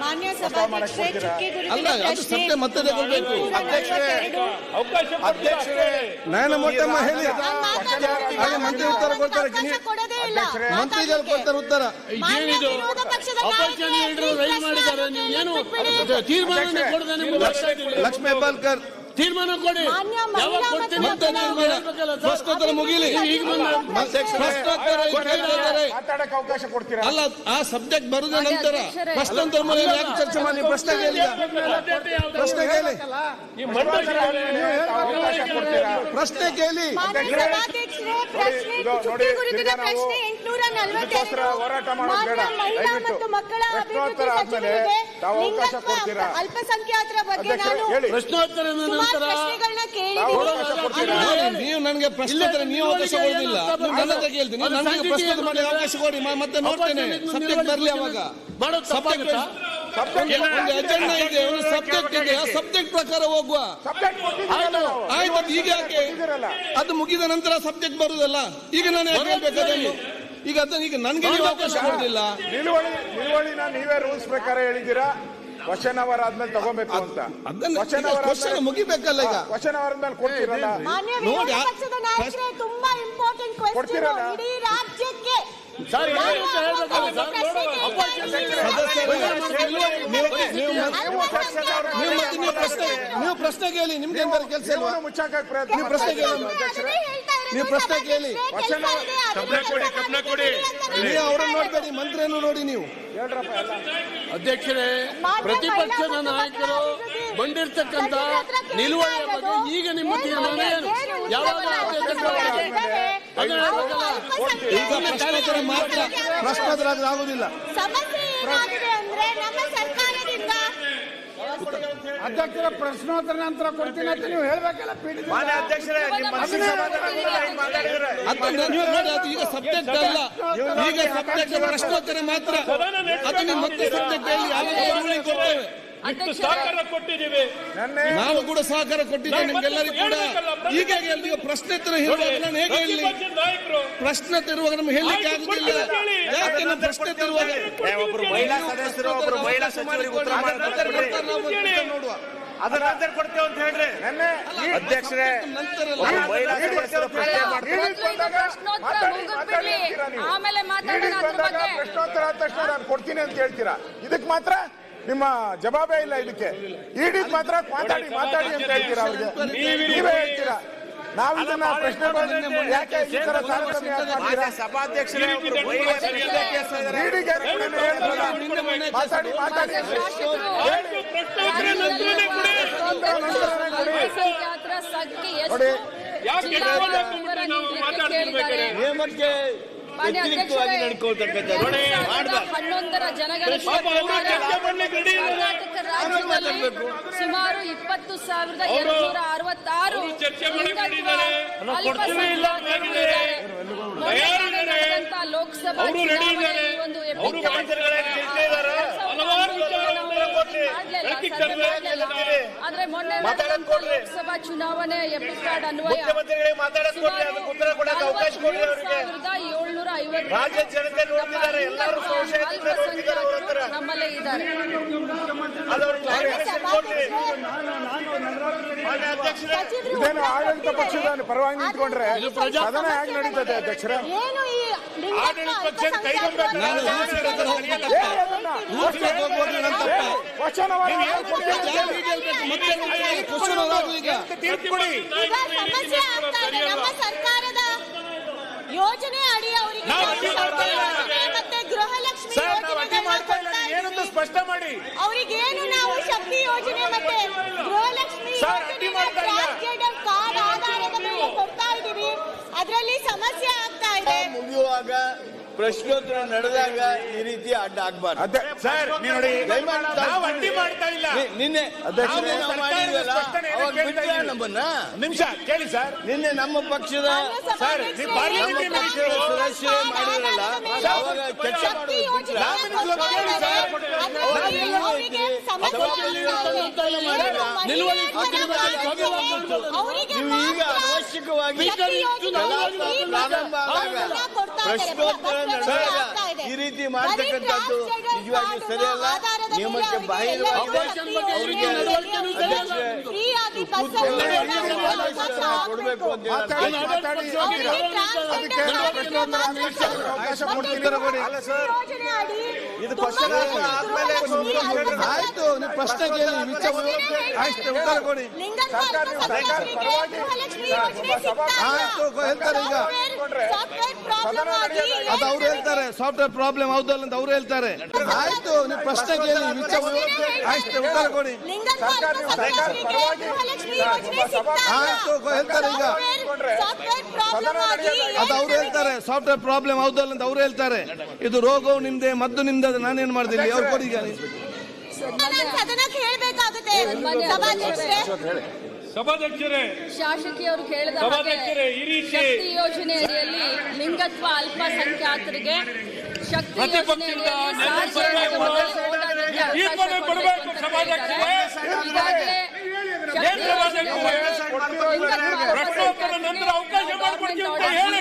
ಮಾನ್ಯ ಸಭಾಧ್ಯಕ್ಷರೇ ಚುಕ್ಕೆ ಮಂತ್ರಿ ಉತ್ತರ ಕೊಡ್ತಾರೆ ಇಲ್ಲ. ಮಂತ್ರಿಗಳು ಕೊಡ್ತಾರೆ ಉತ್ತರ. ಇದೇನಿದು ರೈಲ್ ಮಾಡಿದ್ದಾರೆ ನೀವು ಏನು. ತೀರ್ಮಾನ ಕೊಡದೆ. ಲಕ್ಷ್ಮೀ ಹೆಬ್ಬಾಳ್ಕರ್ ತೀರ್ಮಾನ ಕೊಡಿ ಮಾನ್ಯ ಯಾವಾಗ ಮಹಿಳಾ ಕೊಡ್ತೀನಿ ಮತ್ತೆ ಅಂತ ತೀರ್ಮಾನ ಹೇಳ್ಬೇಕಲ್ಲ ಸರ್. ಪ್ರಶ್ನೋತ್ತರ ಮುಗಿಲಿ ಈಗ ಬಂದ ಪ್ರಶ್ನೋತ್ತರ ಈಗ ಕೇಳ್ತಿದ್ದಾರೆ. ಮಾತಾಡಕ್ಕೆ ಅವಕಾಶ ಕೊಡ್ತೀರಾ ಅಲ್ಲ ಆ ಸಬ್ಜೆಕ್ಟ್ ಬರುದ ನಂತರ ಪ್ರಶ್ನೋತ್ತರ ಮೇಲೆ ಯಾಕೆ ಚರ್ಚೆ ಮಾಡಿ ಪ್ರಶ್ನೆ ಕೇಳಿ ಪ್ರಶ್ನೆ ಕೇಳಿ ಅವಕಾಶ ಕೊಡ್ತೀರಾ ಪ್ರಶ್ನೆ ಕೇಳಿ ಮಾನ್ಯ ಸಭಾಧ್ಯಕ್ಷರೇ, ಪ್ರಶ್ನೆ ಇದು ನೋಡಿ, ಇದಕ್ಕೋಸ್ಕರ ನಲವತ್ತೆರಡು ಹೋರಾಟ ಮಾಡೋದು ಬೇಡ. ಮಹಿಳಾ ದಯವಿಟ್ಟು. ಮತ್ತು ಮಕ್ಕಳ ಅಭಿವೃದ್ಧಿ ಪ್ರಶ್ನೋತ್ತರ ಆದ್ಮೇಲೆ ತಾವು ಅವಕಾಶ ಲಿಂಗತ್ವ ಕೊಡ್ತೀರಾ? ಅಲ್ಪಸಂಖ್ಯಾತರ ಬಗ್ಗೆ ನಾನು ಹೇಳಿ. ಪ್ರಶ್ನೋತ್ತರ ಸುಮಾರು ನಂತರ ಪ್ರಶ್ನೆಗಳನ್ನ ತಾವು ಅವಕಾಶ ಕೊಡ್ತೀರಾ? ನೀವು ನನಗೆ ಪ್ರಶ್ನೋತ್ತರ ನೀವು ಅವಕಾಶ ನನ್ನ ಹತ್ರ ಕೇಳ್ತೀನಿ ನನಗೆ ಪ್ರಶ್ನೋತ್ತರ ಮಾಡಿ ಅವಕಾಶ ಕೊಡಿ. ಮತ್ತೆ ನೋಡ್ತೇನೆ. ಸಬ್ಜೆಕ್ಟ್ ಬರಲಿ ಅವಾಗ. ಸಬ್ಜೆಕ್ಟ್? ಒಂದು ಅಜೆಂಡಾ ಇದೆ. ಒಂದು ಸಬ್ಜೆಕ್ಟ್ ಇದೆ. ಆ ಸಬ್ಜೆಕ್ಟ್ ಪ್ರಕಾರ ಹೋಗುವ. ಆಯ್ತು. ಅದು ಈಗ ಯಾಕೆ? ಅದು ಮುಗಿದ ನಂತರ ಸಬ್ಜೆಕ್ಟ್ ಬರುದಲ್ಲ. ಈಗ ನಾನು ಯಾಕೆ ಹೇಳ್ಬೇಕು ಅದನ್ನು ಈಗ ಅದನ್ನ ಈಗ ನನಗೆ ನೀವು ಅವಕಾಶ ಕೊಡಲಿಲ್ಲ. ನಿಲುವಳಿ ನಿಲುವಳಿನ ನೀವೇ ರೂಲ್ಸ್ ಪ್ರಕಾರ ಹೇಳಿದ್ದೀರಾ? ಕ್ವಶನ್ ಅವರ್ ಆದ್ಮೇಲೆ ತಗೋಬೇಕು ಅಂತ. ಅದನ್ನ ವಚನ ಅವರ್ ಕ್ವಶನ್ ಮುಗಿಬೇಕಲ್ಲ ಈಗ? ಕ್ವಶನ್ ಅವರ್ ಮೇಲೆ ಕೊಡ್ತೀರಲ್ಲ? ಮಾನ್ಯ ನೋಡಿ, ವಿರೋಧ ಆ- ಪಕ್ಷದ ನಾಯಕರೇ ತುಂಬಾ ಇಂಪಾರ್ಟೆಂಟ್ ಕ್ವೆಶ್ಚನ್ ಕೊಡ್ತೀರಲ್ಲ? ಇಡೀ ರಾಜ್ಯಕ್ಕೆ ಸರ್, ಏನು ನಾನು ಅಂತ ಹೇಳ್ಬೇಕಲ್ಲ ಅವತ್ತು ಸರ್? ಪ್ರಶ್ನೆ ಕೇಳ್ತಾ ಇದ್ದೀನಿ. ನೀವು ನೀವು ಮತ್ತೆ- ನೀವು ಮತ್ತೆ ನೀವು ಪ್ರಶ್ನೆ ನೀವು ಪ್ರಶ್ನೆ ಕೇಳಿ ನಿಮ್ಗೆ ಕೆಲಸ ಇಲ್ವಾ ನೀವೂ ಪ್ರಯತ್ನ ನೀವು ಪ್ರಶ್ನೆ ಕೇಳಿ ಅದನ್ನೇ ಹೇಳ್ತಾ ಇರೋದು. ನೀವು ಪ್ರಶ್ನೆ ಕೇಳಿ. ನೀವು ಅವರನ್ನು ನೋಡ್ಬೇಡಿ ಮಂತ್ರಿಯನ್ನು ನೋಡಿ ನೀವು. ಹೇಳ್ರಪ್ಪ ಅಧ್ಯಕ್ಷರೇ ಪ್ರತಿಪಕ್ಷದ ನಾಯಕರು ಬಂದಿರ್ತಕ್ಕಂತ ನಿಲುವಳಿಯ ಬಗ್ಗೆ ಈಗ ನಿಮ್ಮ ತೀರ್ಮಾನ ಏನು ಯಾವಾಗ ಪ್ರಶ್ನೋತ್ತರ ಆದ್ರೆ ಆಗುದಿಲ್ಲ ಸಮಸ್ಯೆ ಏನಾಗಿದೆ ಅಂದ್ರೆ ನಮ್ಮ ಸರ್ಕಾರದಿಂದ ಅಧ್ಯಕ್ಷರ ಪ್ರಶ್ನೋತ್ತರ ನಂತರ ಕೊಡ್ತೀನಿ ಅಂತ ನೀವು ಹೇಳ್ಬೇಕಲ್ಲ ಪೀಠ ಅದನ್ನ ನೀವು. ನೋಡಿ ಅದು ಈಗ ಸಬ್ಜೆಕ್ಟ್ ಅಲ್ಲ. ಈಗ ಸಬ್ಜೆಕ್ಟ್ ಪ್ರಶ್ನೋತ್ತರ ಮಾತ್ರ. ಅದು ಮತ್ತೆ ಸಬ್ಜೆಕ್ಟ್ ಹೇಳಿ ಕೊಡ್ತೇವೆ. ಸಹಕಾರ ಕೊಟ್ಟಿದ್ದೀವಿ. ನಾವು ಕೂಡ ಸಹಕಾರ ಕೊಟ್ಟಿದ್ದೇವೆ ನಿಮ್ಗೆಲ್ಲರಿಗೂ ಕೂಡ. ಈಗ ಈಗ ಪ್ರಶ್ನೆ ತರ ಹೇಳುವಾಗ ನಾನು ಹೇಗೆ ಹೇಳಿ? ಪ್ರಶ್ನೆ ತರುವಾಗ ನಮ್ಗೆ ಹೇಳಲಿಕ್ಕೆ ಆಗುದಿಲ್ಲ. ಯಾಕೆ ನಮ್ಮ ಪ್ರಶ್ನೆ ತರುವಾಗ ಒಬ್ರು ಮಹಿಳಾ ಸದಸ್ಯರು ಒಬ್ರು ಮಹಿಳಾ ಸಚಿವರಿಗೆ ಉತ್ತರ ನಾವು ನೋಡುವ. ಅದರ ನಂತರ ಕೊಡ್ತೇವೆ ಅಂತ ಹೇಳ್ರಿ. ಅಧ್ಯಕ್ಷರೇ ಮಹಿಳಾ ಸದಸ್ಯರು ಪ್ರಶ್ನೆ ಮಾಡ್ತಾರೆ. ಪ್ರಶ್ನೋತ್ತರ ಆದ ತಕ್ಷಣ ನಾನು ಕೊಡ್ತೀನಿ ಅಂತ ಹೇಳ್ತೀರಾ? ಇದಕ್ಕೆ ಮಾತ್ರ ನಿಮ್ಮ ಜವಾಬೇ ಇಲ್ಲ ಇದಕ್ಕೆ. ಇಡಿ ಮಾತ್ರ ಮಾತಾಡಿ ಮಾತಾಡಿ ಅಂತ ಹೇಳ್ತೀರಾ ಅವ್ರಿಗೆ? ನೀವೇ ಹೇಳ್ತೀರಾ? ನಾವು ಇದನ್ನ ಪ್ರಶ್ನೆ ಯಾಕೆ ಈ ತರ ಸಭಾಧ್ಯಕ್ಷರೇ ಮಾತಾಡಿ ಮಾತಾಡಿ. ನೋಡಿ. ವ್ಯತಿರಿಕ್ತವಾಗಿ ನಡ್ಕೊಳ್ತಕ್ಕಂಥದ್ದು ಹನ್ನೊಂದರ ಜನಗಣತಿ ಸುಮಾರು ಇಪ್ಪತ್ತು ಸಾವಿರದ ಎರಡ್ನೂರ ಅರವತ್ತಾರು ಅವರು ಚರ್ಚೆ ಮಾಡಕ್ಕೆ ಆದ್ರೆ ಮೊನ್ನೆ. ಲೋಕಸಭಾ ಚುನಾವಣೆ ಎಪಿಕ್ ಕಾರ್ಡ್ ಅನ್ವಯ. ಸಾವಿರದ ಏಳ್ನೂರ ಐವತ್ತು ನಮ್ಮಲ್ಲೇ ಇದ್ದಾರೆ. ಅಧ್ಯಕ್ಷರೇ. ಆಡಳಿತ ಪಕ್ಷದ ಪರವಾಗಿ ನಿಂತ್ಕೊಂಡ್ರೆ ಸದನ ಹೇಗೆ ನಡೀತದೆ ಅಧ್ಯಕ್ಷರೇ? ಏನು ಈ ಲಿಂಗತ್ವ ಆಡಳಿತ ಸರ್ಕಾರದ ಯೋಜನೆ ಅಡಿ ಅವರಿಗೆ ಮತ್ತೆ ಗೃಹಲಕ್ಷ್ಮಿ ಏನಂತ ಸ್ಪಷ್ಟ ಮಾಡಿ. ಅವರಿಗೇನು ನಾವು ಶಕ್ತಿ ಯೋಜನೆ ಮತ್ತೆ ಗೃಹಲಕ್ಷ್ಮಿ. ಕಾರ್ಡ್ ಆಧಾರದ ಮೇಲೆ ಕೊಡ್ತಾ ಇದೀವಿ ಅದರಲ್ಲಿ ಸಮಸ್ಯೆ Mulio aga ಪ್ರಶ್ನೋತ್ತರ ನಡೆದಾಗ ಈ ರೀತಿ ಅಡ್ಡ ಆಗ್ಬಾರ್ದು. ಅದೇ ಸರ್ ನೀವು ನೋಡಿ ದಯಮಾಡಿ ತಾವು ನಾವು ಅಡ್ಡಿ ಮಾಡ್ತಾ ಇಲ್ಲ. ನಿ- ನಿನ್ನೆ ಅಧ್ಯಕ್ಷರೇ, ನಾವು ಸರ್ಕಾರದ ಮಾಡಿದ್ವಲ್ಲ, ಸ್ಪಷ್ಟನೆ ಏನೋ ಅವಾಗ ಕೇಳ್ತಾ ಬಿಟ್ರಾ ಇದ್ದೀವಿ. ನಮ್ಮನ್ನ? ನಿಮಿಷ ಕೇಳಿ ಸರ್. ನಿನ್ನೆ ನಮ್ಮ ಪಕ್ಷದ ಸರ್, ನೀವು ನಮ್ಮ ಪಕ್ಷದ ಸದಸ್ಯರೇ ಮಾಡಿದ್ರಲ್ಲ ಅವಾಗ ಚರ್ಚೆ ಶಕ್ತಿ ಮಾಡೋದು? ಯೋಜನೆ ನೀವು ಈಗ ಅವಶ್ಯಕವಾಗಿ ಪ್ರಾರಂಭ ಆದಾಗ ಬಸ್ಸನ್ನ ಕೊಡ್ತಾ ಇದ್ದಾರೆ. ಪ್ರಶ್ನೋತ್ತರ ಈ ರೀತಿ ಮಾಡ್ತಕ್ಕಂಥದ್ದು ನಿಜವಾಗಿ ಸರಿಯಲ್ಲ ನಿಯಮಕ್ಕೆ ಕೊಡಬೇಕು ಅಂತ ಇದು ಕ್ವಶನ್ ಆಯ್ತು ನೀವು ಪ್ರಶ್ನೆ ಕೇಳಿ ಆಯ್ತು ಉತ್ತರ ಕೊಡಿ. ಸರ್ಕಾರ ಆಯ್ತು ಹೇಳ್ತಾರೆ ಈಗ ಅದು ಅವ್ರು ಹೇಳ್ತಾರೆ ಸಾಫ್ಟ್ವೇರ್ ಪ್ರಾಬ್ಲಮ್ ಹೌದಲ್ಲ ಅಂತ ಅವ್ರು ಹೇಳ್ತಾರೆ. ಆಯ್ತು ನೀವು ಪ್ರಶ್ನೆ ಕೇಳಿ ವಿಚಾರ ಆಯ್ತು ಉತ್ತರ ಕೊಡಿ. ಆಯ್ತು ಹೇಳ್ತಾರೆ ಈಗ. ಅದು ಅವ್ರು ಹೇಳ್ತಾರೆ? ಸಾಫ್ಟ್ವೇರ್ ಪ್ರಾಬ್ಲಮ್ ಹೌದಲ್ಲ ಅಂತ ಅವ್ರು ಹೇಳ್ತಾರೆ. ಇದು ರೋಗವು ನಿಮ್ದೆ ಮದ್ದು ನಿಮ್ದೆ ಅದು ನಾನೇನ್ ಮಾಡ್ತೀನಿ ಅವ್ರು ಕೊಡಿ ಈಗ. ಸಭಾಧ್ಯಕ್ಷರೇ. ಸಭಾಧ್ಯಕ್ಷರೇ. ಶಾಸಕಿಯವರು ಕೇಳಿದ ಹಾಗೆ ಸಭಾಧ್ಯಕ್ಷರೇ, ಈ ರೀತಿ- ಶಕ್ತಿ ಯೋಜನೆ ಅಡಿಯಲ್ಲಿ ಲಿಂಗತ್ವ ಅಲ್ಪಸಂಖ್ಯಾತರಿಗೆ ಶಕ್ತಿ ಪ್ರತಿಪಕ್ಷದ ಯೋಜನೆ ಅಡಿಯಲ್ಲಿ ನೆರವು ಸಾರ್ವಜನಿಕ ಕೊಡಬೇಕು. ಈಗಾಗಲೇ ಏನ್ ಸಭಾಧ್ಯಕ್ಷರೇ? ಪ್ರಶ್ನೋತ್ತರ ನಂತರ ಅವಕಾಶ ಮಾಡಿಕೊಡ್ತೀವಿ ಅಂತ ಹೇಳಿ.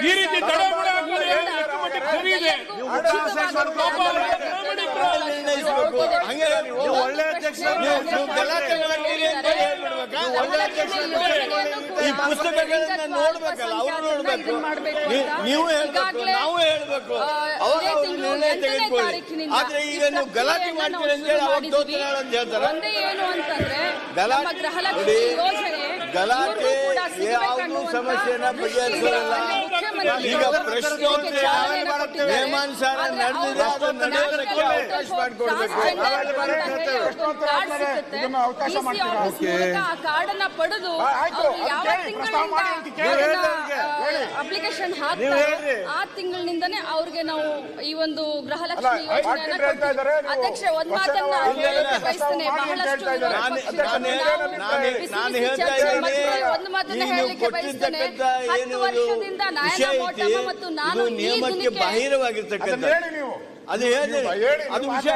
ಈ ರೀತಿ ತಡಮಾಡ ಆಗೋದು ಎಷ್ಟು ಮಟ್ಟಿಗೆ ಸರಿ ಇದೆ ನಿರ್ಣಯಿಸಬೇಕು ಹಂಗೆ ನೀವು ಒಳ್ಳೆ ಈ ಪುಸ್ತಕಗಳನ್ನ ನೋಡ್ಬೇಕಲ್ಲ ಅವ್ರು ನೋಡ್ಬೇಕು. ನೀವು ಹೇಳ್ಬೇಕು ನಾವು ಹೇಳ್ಬೇಕು. ಅವಾಗ ಅವ್ರು ನಿರ್ಣಯ ತೆಗೆದುಕೊಳ್ಳಿ. ಆದ್ರೆ ಈಗ ನೀವು ಗಲಾಟೆ ಮಾಡ್ತೀರಿ ಅಂತ ಹೇಳಿ ಅವಾಗ ಅಂತ ಹೇಳ್ತಾರೆ. ಗಲಾಟೆ- ಗಲಾಟೆ ಯಾವ್ದು ಸಮಸ್ಯೆನ ಬಗೆಹರಿಸೋಲ್ಲ ಈಗ ಪ್ರಶ್ನೋತ್ತರ ಆದ್ರೆ ನಡೆದಿದೆ ಅವಕಾಶ ಮಾಡಿಕೊಡ್ಬೇಕು. ಇದನ್ನ ಅವಕಾಶ ಮಾಡ್ತೀರಾ? ಕಾರ್ಡನ್ನ ಪಡೆದು ಯಾವ. ಅಪ್ಲಿಕೇಶನ್ ಹಾಕಿ ಆ ತಿಂಗಳಿನಿಂದನೇ ಅವ್ರಿಗೆ ನಾವು ಈ ಒಂದು ಗೃಹಲಕ್ಷ್ಮಿ ಯೋಜನೆಯನ್ನ ಅಧ್ಯಕ್ಷ ಒಂದ್ ಮಾತನ್ನ ಬಯಸ್ತೇನೆ ಬಹಳಷ್ಟು ನಾನು- ಹೇಳ್ತಾ ಇದ್ದೀನಿ. ಒಂದು ಮಾತನ್ನ ನೀವು ಹೇಳಲಿಕ್ಕೆ ಬಯಸ್ತೇನೆ. ಹತ್ತು ವರ್ಷದಿಂದ ಮೋಟಮ್ಮ ಮತ್ತು ನಾನು ಈ ನಿಯಮಕ್ಕೆ ದಿನಕ್ಕೆ ಬಾಹಿರವಾಗಿರ್ತಕ್ಕಂಥ ಅದು ಹೇಳಿ. ಅದು ವಿಷಯ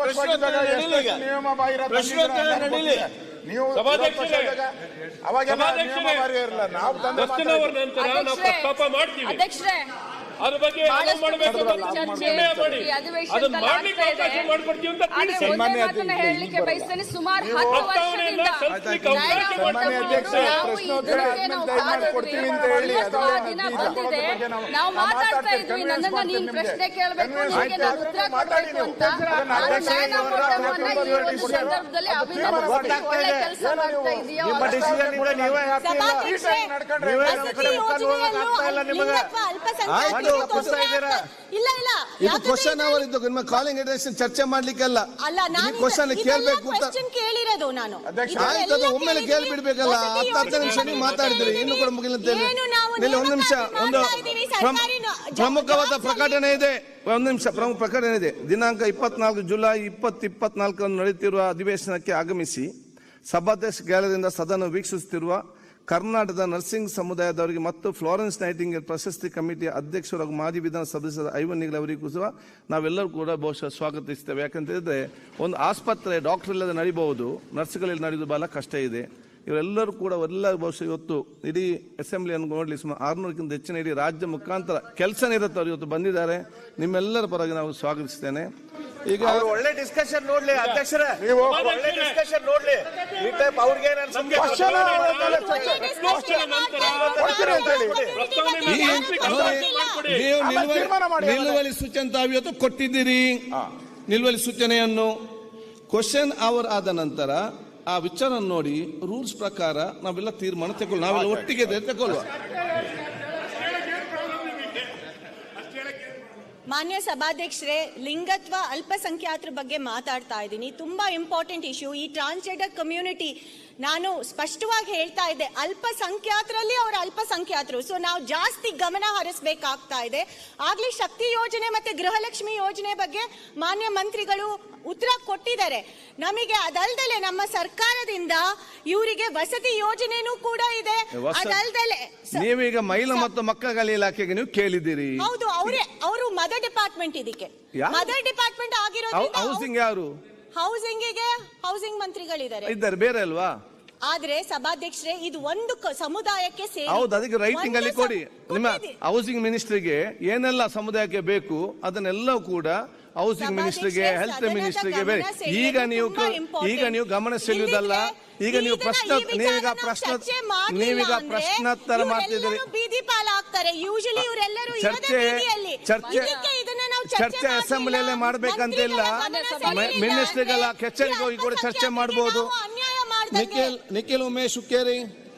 ಪ್ರಶ್ನೋತ್ತರ ನಡೀಲಿ ನಿಯಮ ಬಾಹಿರ ಪ್ರಶ್ನೋತ್ತರ ನಡೀಲಿ. ನೀವು ಇರಲ್ಲ. ನಾವು ಪ್ರಸ್ತಾಪ ಮಾಡ್ತೀವಿ. ಅಧ್ಯಕ್ಷರೇ. ಅದ್ರ ಬಗ್ಗೆ ಮಾಡಬೇಕು ನಿರ್ಣಯ ಮಾಡಿ. ಅದನ್ನ ಮಾಡ್ಲಿಕ್ಕೆ ಅವಕಾಶ ಮಾಡ್ಕೊಡ್ತೀವಿ ಅಂತ ತಿಳಿಸಿ. ಹೇಳಲಿಕ್ಕೆ ಬಯಸ್ತೇನೆ ಸುಮಾರು ಹತ್ತು ವರ್ಷದಿಂದ ನಾವು ಮಾತಾಡ್ತಾ ಇದ್ವಿ ನನ್ನನ್ನ ನೀನ್ ಪ್ರಶ್ನೆ ಕೇಳಬೇಕು. ನಾನು ಉತ್ತರ ಕೊಡಬೇಕು. ಅಂತ. ಈ. ಸಂದರ್ಭದಲ್ಲಿ. ಕೆಲಸ ಮಾಡ್ತಾ ಇದೀಯಾ? ವಸತಿ ಆಗ್ತಾ ಇಲ್ಲ ಇಲ್ಲ ಇಲ್ಲ. ಇದು ಕ್ವಶನ್ ಅವರ್ ಇದ್ದು ನಿಮ್ಮ ಕಾಲಿಂಗ್ ಅಡ್ರೆಸ್ ಚರ್ಚೆ ಮಾಡ್ಲಿಕ್ಕೆ ಅಲ್ಲ. ನಾನು ಕ್ವಶನ್ ಕೇಳ್ಬೇಕು ಅಂತ ಕೇಳಿರೋದು ನಾನು. ಆಯ್ತು ಅದು ಒಮ್ಮೆಲೆ. ಕೇಳ್ಬಿಡ್ಬೇಕಲ್ಲ. ಹತ್ತು ಹತ್ತು ನಿಮಿಷ ನೀವು ಮಾತಾಡಿದ್ರಿ. ಇನ್ನು ಕೂಡ ಮುಗಿಲ್ಲ ಅಂತ ಹೇಳಿ. ಏನು ನಾವು ಒಂದು ನಿಮಿಷ ಒಂದು ಪ್ರಮುಖವಾದ ಪ್ರಕಟಣೆ ಇದೆ. ಒಂದು ನಿಮಿಷ ಪ್ರಮುಖ ಪ್ರಕಟಣೆ ಇದೆ. ದಿನಾಂಕ ಇಪ್ಪತ್ನಾಲ್ಕು ಜುಲೈ ಇಪ್ಪತ್ತು ಇಪ್ಪತ್ನಾಲ್ಕರಂದು ನಡೆಯುತ್ತಿರುವ ಅಧಿವೇಶನಕ್ಕೆ ಆಗಮಿಸಿ ಸಭಾಧ್ಯಕ್ಷ ಗ್ಯಾಲರಿಯಿಂದ ಸದನ ವೀಕ್ಷಿಸುತ್ತಿರುವ ಕರ್ನಾಟಕದ ನರ್ಸಿಂಗ್ ಸಮುದಾಯದವರಿಗೆ ಮತ್ತು ಫ್ಲಾರೆನ್ಸ್ ನೈಟಿಂಗೇಲ್ ಪ್ರಶಸ್ತಿ ಕಮಿಟಿಯ ಅಧ್ಯಕ್ಷರು ಹಾಗೂ ಮಾಜಿ ವಿಧಾನ ಸದಸ್ಯರ ಐವನ್ ನಿಗಲ್ ಅವರಿಗೂ ಸಹ ನಾವೆಲ್ಲರೂ ಕೂಡ ಬಹುಶಃ ಸ್ವಾಗತಿಸ್ತೇವೆ ಯಾಕಂತ ಹೇಳಿದ್ರೆ ಒಂದು ಆಸ್ಪತ್ರೆ ಡಾಕ್ಟರ್ ಇಲ್ಲದೆ ನಡಿಬಹುದು ನರ್ಸ್ಗಳಲ್ಲಿ ನಡೆಯುವುದು ಬಹಳ ಕಷ್ಟ ಇದೆ. ಇವರೆಲ್ಲರೂ ಕೂಡ ಎಲ್ಲ ಬಹುಶಃ ಇವತ್ತು ಇಡೀ ಅಸೆಂಬ್ಲಿಯನ್ನು ನೋಡಲಿ ಸುಮಾರು ಆರುನೂರಕ್ಕಿಂತ ಹೆಚ್ಚಿನ ಇಡೀ ರಾಜ್ಯ ಮುಖಾಂತರ ಕೆಲಸ ಅವ್ರು ಇವತ್ತು ಬಂದಿದ್ದಾರೆ. ನಿಮ್ಮೆಲ್ಲರ ಪರವಾಗಿ ನಾವು ಸ್ವಾಗತಿಸ್ತೇನೆ. ಈಗ ಅವ್ರು ಒಳ್ಳೆ ಡಿಸ್ಕಷನ್ ನೋಡ್ಲಿ ಅಧ್ಯಕ್ಷರ. ನೀವು ಒಳ್ಳೆ ಡಿಸ್ಕಷನ್ ನೋಡ್ಲಿ. ಈ ಟೈಪ್ ಅವ್ರಿಗೆ ನಿಲುವಳಿ. ಸೂಚನೆ ತಾವು ಇವತ್ತು ಕೊಟ್ಟಿದ್ದೀರಿ. ನಿಲುವಳಿ ಸೂಚನೆಯನ್ನು. ಕ್ವಶನ್ ಅವರ್ ಆದ ನಂತರ ಆ ವಿಚಾರ ನೋಡಿ ರೂಲ್ಸ್ ಪ್ರಕಾರ ನಾವೆಲ್ಲ ತೀರ್ಮಾನ ತಗೊಳ್ಳುವ ನಾವೆಲ್ಲ ಒಟ್ಟಿಗೆ ತಗೊಳ್ಳುವ ಮಾನ್ಯ ಸಭಾಧ್ಯಕ್ಷರೇ ಲಿಂಗತ್ವ ಅಲ್ಪಸಂಖ್ಯಾತರ ಬಗ್ಗೆ ಮಾತಾಡ್ತಾ ಇದ್ದೀನಿ. ತುಂಬಾ ಇಂಪಾರ್ಟೆಂಟ್ ಇಶ್ಯೂ ಈ ಟ್ರಾನ್ಸ್ಜೆಂಡರ್ ಕಮ್ಯುನಿಟಿ ನಾನು ಸ್ಪಷ್ಟವಾಗಿ ಹೇಳ್ತಾ ಇದ್ದೆ ಅಲ್ಪಸಂಖ್ಯಾತರಲ್ಲಿ ಅವರು ಅಲ್ಪಸಂಖ್ಯಾತರು. ಸೊ ನಾವು ಜಾಸ್ತಿ ಗಮನ ಹರಿಸಬೇಕಾಗ್ತಾ ಇದೆ. ಆಗ್ಲೇ ಶಕ್ತಿ ಯೋಜನೆ ಮತ್ತೆ ಗೃಹಲಕ್ಷ್ಮಿ ಯೋಜನೆ ಬಗ್ಗೆ ಮಾನ್ಯ ಮಂತ್ರಿಗಳು ಉತ್ತರ ಕೊಟ್ಟಿದ್ದಾರೆ. ನಮಗೆ ಅದಲ್ದಲೆ ನಮ್ಮ ಸರ್ಕಾರದಿಂದ ಇವರಿಗೆ ವಸತಿ ಯೋಜನೆನೂ ಕೂಡ ಇದೆ. ಅದಲ್ದಲೆ ನೀವೀಗ ಮಹಿಳಾ ಮತ್ತು ಮಕ್ಕಳ ಇಲಾಖೆಗೆ ನೀವು ಕೇಳಿದ್ದೀರಿ. ಹೌದು ಅವರೇ ಅವರು ಮದರ್ ಡಿಪಾರ್ಟ್ಮೆಂಟ್ ಇದಕ್ಕೆ. ಮದರ್ ಡಿಪಾರ್ಟ್ಮೆಂಟ್ ಆಗಿರೋದು ಹೌಸಿಂಗ್ ಯಾರು? ಹೌಸಿಂಗಿಗೆ ಹೌಸಿಂಗ್ ಮಂತ್ರಿಗಳಿದ್ದಾರೆ. ಇದ್ದಾರೆ ಬೇರೆ ಅಲ್ವಾ? ಆದ್ರೆ ಸಭಾಧ್ಯಕ್ಷರೇ ಇದು ಒಂದು ಕ- ಸಮುದಾಯಕ್ಕೆ ಸೇರಿ ಹೌದು ಅದಕ್ಕೆ ರೈಟಿಂಗ್ ಅಲ್ಲಿ ಒಂದು ಕೊಡಿ. ನಿಮ್ಮ ಕೊಟ್ಟಿದೆ. ಹೌಸಿಂಗ್ ಮಿನಿಸ್ಟ್ರಿಗೆ ಏನೆಲ್ಲ ಸಮುದಾಯಕ್ಕೆ ಬೇಕು ಅದನ್ನೆಲ್ಲ ಕೂಡ ಹೌಸಿಂಗ್ ಸಭಾಧ್ಯಕ್ಷರೇ, ಮಿನಿಸ್ಟ್ರಿಗೆ ಹೆಲ್ತ್ ಸದನದ ಮಿನಿಸ್ಟ್ರಿಗೆ ಗಮನ ಬೇರೆ. ಸೆಳೆಯೋದು ಈಗ ನೀವು ತುಂಬಾ. ಈಗ ನೀವು ಗಮನ ಸೆಳೆಯುವುದಲ್ಲ ಈಗ ನೀವು ಪ್ರಶ್ನೆ ಪ್ರಶ್ನ ಈ ವಿಚಾರನ ನೀವೀಗ ನಾವು ಪ್ರಶ್ನ ಚರ್ಚೆ ಮಾಡ್ಲಿಲ್ಲ ನೀವೀಗ ಅಂದ್ರೆ ಪ್ರಶ್ನೋತ್ತರ ಮಾಡ್ತಿದ್ದೀರಿ. ಇವರೆಲ್ಲರೂ ಬೀದಿ ಪಾಲಾಗ್ತಾರೆ. ಯೂಶಲಿ ಇವರೆಲ್ಲರೂ ಇರೋದೇ ಚರ್ಚೆ ಚರ್ಚೆ ಚರ್ಚೆ. ಅಸೆಂಬ್ಲಿಯಲ್ಲೇ ಮಾಡ್ಬೇಕಂತಿಲ್ಲ. ಮಿನಿಸ್ಟ್ರಿಗಳ ಹೋಗಿ ಕೂಡ ಚರ್ಚೆ ಮಾಡ್ಬೋದು. ಮಾಡಬಹುದು ನಿಖಿಲ್ ನಿಖಿಲ್ ಉಮೇಶ್ ಹುಕ್ಕೇರಿ